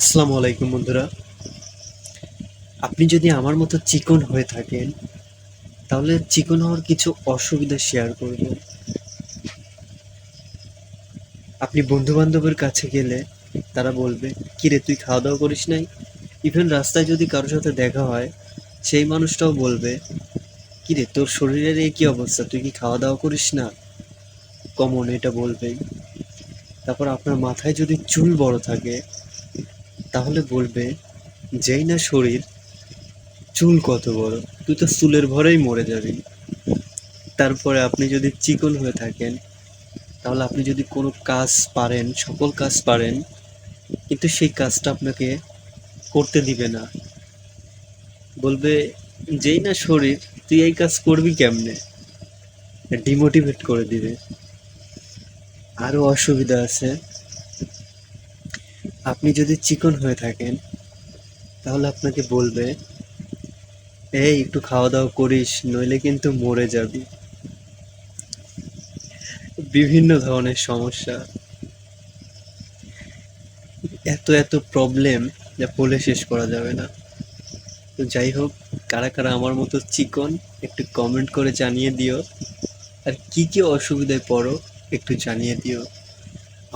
আসসালামু আলাইকুম বন্ধুরা। আপনি যদি আমার মতো চিকন হয়ে থাকেন, তাহলে চিকন হওয়ার কিছু অসুবিধা শেয়ার করব। আপনি বন্ধু বান্ধবের কাছে গেলে তারা বলবে কিরে তুই খাওয়া দাওয়া করিস নাই? ইভেন রাস্তায় যদি কারোর সাথে দেখা হয়, সেই মানুষটাও বলবে কিরে তোর শরীরের এই কি অবস্থা? তুই কি খাওয়া দাওয়া করিস না? কমন এটা বলবেই। তারপর আপনার মাথায় যদি চুল বড় থাকে তাহলে বলবে, যেই না শরীর, চুল কত বড়? তুই তো চুলের ভরেই মরে যাবি। তারপরে আপনি যদি চিকন হয়ে থাকেন, তাহলে আপনি যদি কোনো কাজ পারেন, সকল কাজ পারেন, কিন্তু সেই কাজটা আপনাকে করতে দিবে না। বলবে, যেই না শরীর, তুই এই কাজ করবি কেমনে? ডিমোটিভেট করে দিবে। আরও অসুবিধা আছে। আপনি যদি চিকন হয়ে থাকেন, তাহলে আপনাকে বলবে, এই, একটু খাওয়া দাওয়া করিস, নইলে কিন্তু মরে যাবি। বিভিন্ন ধরনের সমস্যা। এত এত প্রবলেম যা বলে শেষ করা যাবে না। তো যাই হোক, কারা কারা আমার মতো চিকন, একটু কমেন্ট করে জানিয়ে দিও। আর কি কি অসুবিধায় পড়ো, একটু জানিয়ে দিও।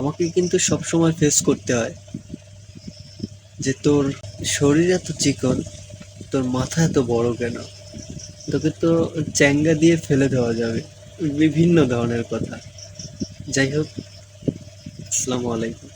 আমাকে কিন্তু সবসময় ফেস করতে হয় যে তোর শরীর এত চিকন, তোর মাথা এত বড় কেন? তোকে তো চ্যাঙ্গা দিয়ে ফেলে দেওয়া যাবে। বিভিন্ন ধরনের কথা। যাই হোক, আসসালামু আলাইকুম।